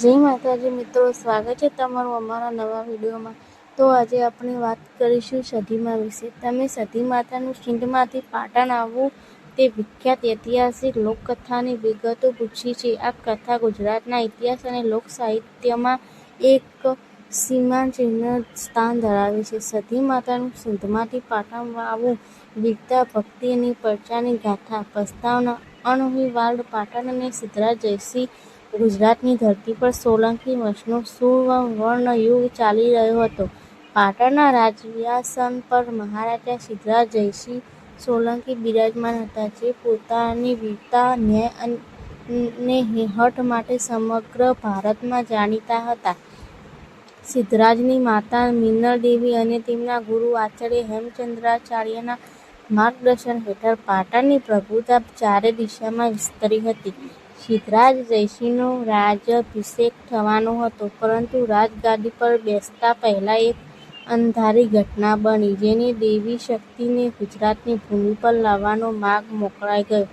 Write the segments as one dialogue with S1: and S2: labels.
S1: જય માતાજી મિત્રો, સ્વાગત છે તમારું અમારા નવા વિડીયોમાં. તો આજે આપણે વાત કરીશું સધીમા વિશે. તમે સધી માતાનું સિંધમાંથી પાટણ આવવું તે વિખ્યાત ઐતિહાસિક લોકકથાની વિગતો પૂછી છે. આ કથા ગુજરાતના ઇતિહાસ અને લોક સાહિત્યમાં એક સીમાચિહ્ન સ્થાન ધરાવે છે. સધી માતાનું સિંધમાંથી પાટણ આવવું વીરતા ભક્તિ અને પરચાની ગાથા, પ્રસ્તાવના અણહિલવાડ પાટણ અને સિદ્ધરાજ જયસિંહ ગુજરાતની ધરતી પર સોલંકી વંશનો સુવર્ણયુગ ચાલી રહ્યો હતો. પાટણના રાજ્યાસન પર મહારાજા સિદ્ધરાજ જયસિંહ સોલંકી બિરાજમાન હતા, જે પોતાની વીરતા, ન્યાય અને હઠ માટે સમગ્ર ભારતમાં જાણીતા હતા. સિદ્ધરાજની માતા મિનળદેવી અને તેમના ગુરુ આચાર્ય હેમચંદ્રાચાર્યના માર્ગદર્શન હેઠળ પાટણની પ્રભુતા ચારે દિશામાં વિસ્તરી હતી. સિદ્ધરાજ જયસિંહનો રાજ્યાભિષેક થવાનો હતો, પરંતુ રાજગાદી પર બેસતા પહેલાં એક અંધારી ઘટના બની, જેની દેવી શક્તિને ગુજરાતની ભૂમિ પર લાવવાનો માર્ગ મોકળાઈ ગયો.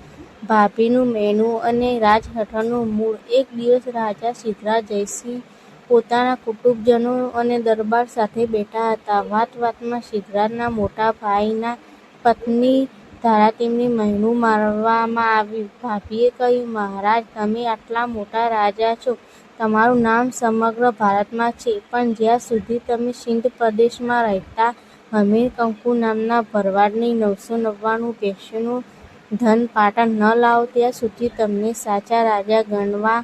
S1: ભાભીનું મેનું અને રાજહઠનું મૂળ એક દિવસ રાજા સિદ્ધરાજ જયસિંહ પોતાના કુટુંબજનો અને દરબાર સાથે બેઠા હતા. વાત-વાતમાં સિદ્ધરાજના મોટા ભાઈના પત્ની દ્વારા તેમની મૈણું મારવામાં આવ્યું. ભાભીએ કહ્યું, "મહારાજ, તમે આટલા મોટા રાજા છો, તમારું નામ સમગ્ર ભારતમાં છે, પણ જ્યાં સુધી તમે સિંધ પ્રદેશમાં રહેતા હમીરકંકુ નામના ભરવાડની નવસો નવ્વાણું પેશીનું ધન પાટણ ન લાવો, ત્યાં સુધી તમને સાચા રાજા ગણવા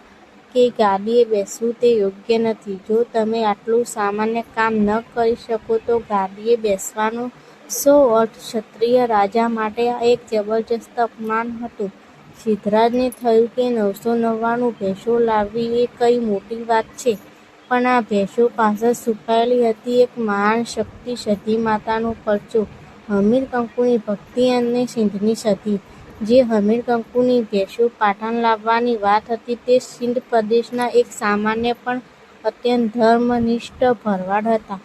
S1: કે ગાદીએ બેસવું તે યોગ્ય નથી. જો તમે આટલું સામાન્ય કામ ન કરી શકો તો ગાદીએ બેસવાનો શો અર્થ?" ક્ષત્રિય રાજા માટે આ એક જબરજસ્ત અપમાન હતું. સિદ્ધરાજને થયું કે નવસો નવ્વાણું ભેંસો લાવવી એ કઈ મોટી વાત છે, પણ આ ભેંસો પાસે છુપાયેલી હતી એક મહાન શક્તિ સધી માતાનો પરચો, હમીરકંકુની ભક્તિ અને સિંધની સધી. જે હમીર કંકુની ભેંસો પાટણ લાવવાની વાત હતી તે સિંધ પ્રદેશના એક સામાન્ય પણ અત્યંત ધર્મનિષ્ઠ ભરવાડ હતા.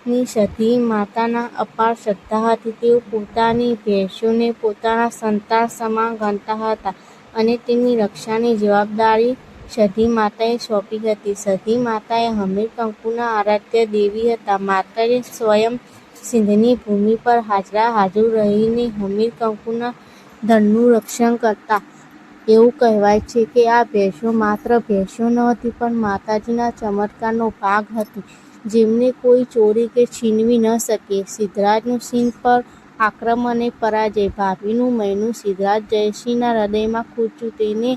S1: હમીરકંકુની સધી માતાના અપાર શ્રદ્ધા હતી. તેઓ પોતાની ભેંસોને પોતાના સંતાન સમાન ગણતા હતા અને તેમની રક્ષાની જવાબદારી સધી માતાએ સોંપી હતી. સધી માતાએ હમીર હમીરકંકુના આરાધ્ય દેવી હતા. માતાએ સ્વયં સિંધની ભૂમિ પર હાજરા હાજર રહીને હમીરકંકુના ધનનું રક્ષણ કરતા. એવું કહેવાય છે કે આ ભેંસો માત્ર ભેંસો નહોતી, પણ માતાજીના ચમત્કારનો ભાગ હતી, જેમને કોઈ ચોરી કે છીનવી ન શકે. સિદ્ધરાજનું સિંહ પર આક્રમણ અને પરાજય ભાભીનું મહિનું સિદ્ધરાજ જયસિંહના હૃદયમાં ખૂચ્યું તેને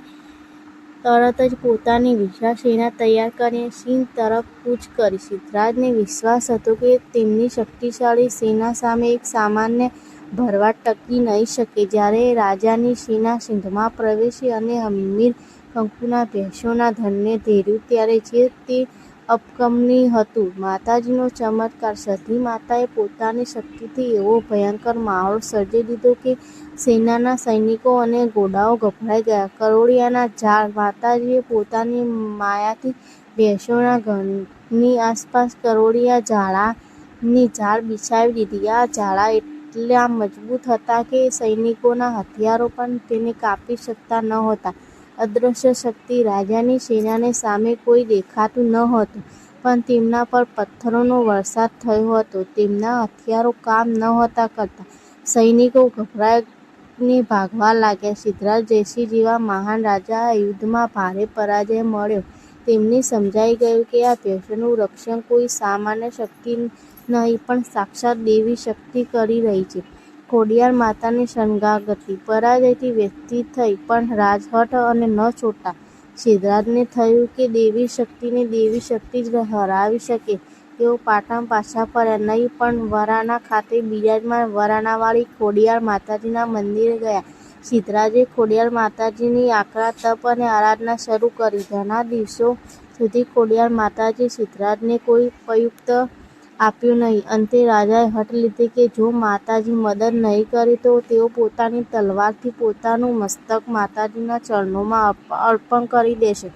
S1: તરત જ પોતાની વિશાળ સેના તૈયાર કરીને સિંહ તરફ કૂચ કરી. સિદ્ધરાજને વિશ્વાસ હતો કે તેમની શક્તિશાળી સેના સામે એક સામાન્ય ભરવાટ ટકી નહીં શકે. જ્યારે રાજાની સેના સિંધમાં પ્રવેશી અને હમીરકંકુના ભેંસોના ધનને ધેર્યું ત્યારે જે તે અકલ્પનીય હતું. માતાજીનો ચમત્કાર સધી માતાએ પોતાની શક્તિથી એવો ભયંકર માહોલ સર્જી દીધો કે સેનાના સૈનિકો અને ઘોડાઓ ગભરાઈ ગયા. કરોડિયાના ઝાડ માતાજીએ પોતાની માયાથી ભેંસોના ઘરની આસપાસ કરોડિયા ઝાડાની ઝાડ બિછાવી દીધી. આ ઝાડા એટલા મજબૂત હતા કે સૈનિકોના હથિયારો પણ તેને કાપી શકતા નહોતા. અદૃશ્ય શક્તિ રાજાની સેનાને સામે કોઈ દેખાતું નહોતું, પણ તેમના પર પથ્થરોનો વરસાદ થયો હતો. તેમના હથિયારો કામ નહોતા કરતા. સૈનિકો ગભરાઈને ભાગવા લાગ્યા. સિદ્ધરાજ જયસિંહ જેવા મહાન રાજા યુદ્ધમાં ભારે પરાજય મળ્યો. તેમને સમજાઈ ગયું કે આ પેશનું રક્ષણ કોઈ સામાન્ય શક્તિ નહીં, પણ સાક્ષાત દેવી શક્તિ કરી રહી છે. ખોડિયાર માતાની શરણાગતિ પરાજયથી વ્યથિત થઈ પણ રાજહઠ ન છોટા સિદ્ધરાજને થયું કે દેવી શક્તિને દેવી શક્તિ જ હરાવી શકે. તેઓ પાટણ પાછા ફર્યા નહીં, પણ વરાણા ખાતે બિરાજમાન વરાણાવાળી ખોડિયાર માતાજીના મંદિરે ગયા. સિદ્ધરાજે ખોડિયાર માતાજીની આકરા તપ અને આરાધના શરૂ કરી. ઘણા દિવસો સુધી ખોડિયાર માતાજી સિદ્ધરાજને કોઈ પ્રત્યુત્તર આપ્યો નહીં. અંતે રાજાએ હઠ લીધી કે જો માતાજી મદદ નહીં કરે તો તેઓ પોતાની તલવારથી પોતાનું મસ્તક માતાજીના ચરણોમાં અર્પણ કરી દેશે.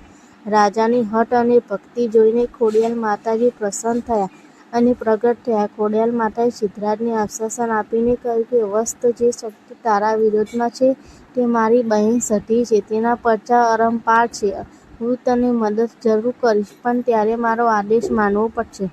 S1: રાજાની હઠ અને ભક્તિ જોઈને ખોડિયાલ માતાજી પ્રસન્ન થયા અને પ્રગટ થયા. ખોડિયાલ માતાએ સિદ્ધરાજને આશ્વાસન આપીને કહ્યું કે, વસ્ત જે શક્તિ તારા વિરોધમાં છે તે મારી બહેન સધી છે. તેના પરચા અરંપાર છે. હું તને મદદ જરૂર કરીશ, પણ ત્યારે મારો આદેશ માનવો પડશે.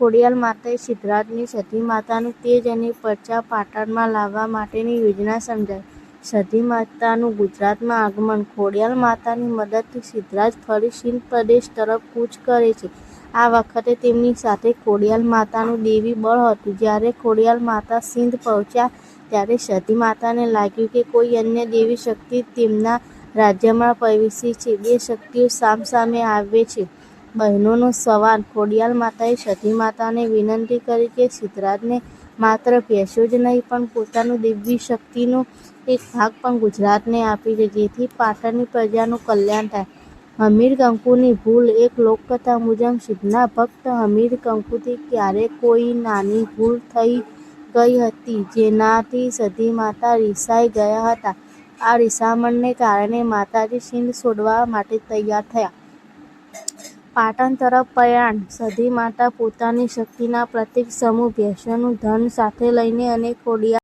S1: ખોડિયાર માતાએ સિદ્ધરાજની સતી માતાનું તેજ અને પરચા પાટણમાં લાવવા માટેની યોજના સમજાવી. સતી માતાનું ગુજરાતમાં આગમન ખોડિયાર માતાની મદદથી સિદ્ધરાજ ફરી સિંધ પ્રદેશ તરફ કૂચ કરે છે. આ વખતે તેમની સાથે ખોડિયાર માતાનું દેવી બળ હતું. જ્યારે ખોડિયાર માતા સિંધ પહોંચ્યા ત્યારે સતી માતાને લાગ્યું કે કોઈ અન્ય દેવી શક્તિ તેમના રાજ્યમાં પ્રવેશી છે. બે શક્તિઓ સામસામે આવે છે. બહેનોનો સંવાદ ખોડિયાર માતાએ સતી માતાને વિનંતી કરી કે સિદ્ધરાજને માત્ર ભેંસો જ નહીં, પણ પોતાનું દિવ્ય શક્તિનો એક ભાગ પણ ગુજરાતને આપી દે જેથી પાટણની પ્રજાનું કલ્યાણ થાય. હમીર કંકુની ભૂલ એક લોકકથા મુજબ, સિદ્ધના ભક્ત હમીર કંકુથી ક્યારે કોઈ નાની ભૂલ થઈ ગઈ હતી જેનાથી સતી માતા રિસાઈ ગયા હતા. આ રિસામણને કારણે માતાજી સિંધ છોડવા માટે તૈયાર થયા. પાટણ તરફ પ્રયાણ. સતી માતા પોતાની શક્તિના પ્રતીક સમૂહ ભેંસોનું ધન સાથે લઈને અને ખોડિયાર